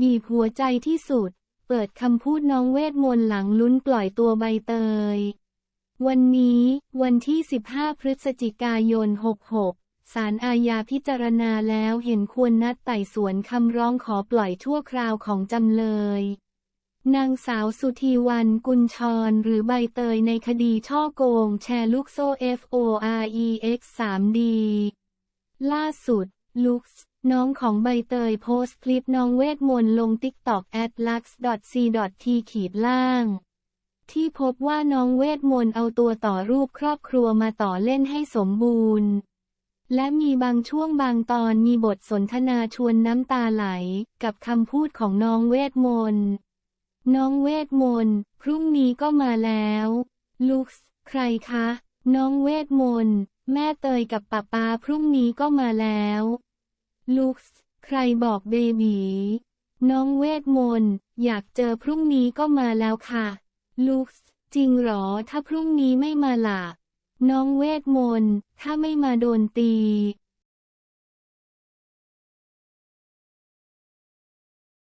บีบหัวใจที่สุด เปิดคำพูดน้องเวทมนต์หลังลุ้นปล่อยตัวใบเตย วันนี้ วันที่ 15 พฤศจิกายน 66 ศาลอาญาพิจารณาแล้วเห็นควรนัดไต่สวนคำร้องขอปล่อยชั่วคราวของจำเลยนางสาวสุธีวันกุลชรหรือใบเตยในคดีช่อโกงแชร์ลูกโซ่ FOREX 3D ล่าสุด ลุกส์ น้องของใบเตยโพสต์คลิปน้องเวทมนต์ลง TikTok at lux.c.t ขีดล่าง ที่พบว่าน้องเวทมนต์เอาตัวต่อรูปครอบครัวมาต่อเล่นให้สมบูรณ์ และมีบางช่วงบางตอนมีบทสนทนาชวนน้ำตาไหล กับคำพูดของน้องเวทมนต์ น้องเวทมนต์ พรุ่งนี้ก็มาแล้วลุกส์ใครคะ น้องเวทมนต์ แม่เตยกับป้าป้าพรุ่งนี้ก็มาแล้ว ลุกส์ใครบอกเบบีน้องเวทมนต์อยากเจอพรุ่งนี้ก็มาแล้วค่ะ ลุกส์จริงหรอถ้าพรุ่งนี้ไม่มาล่ะ น้องเวทมนต์ถ้าไม่มาโดนตี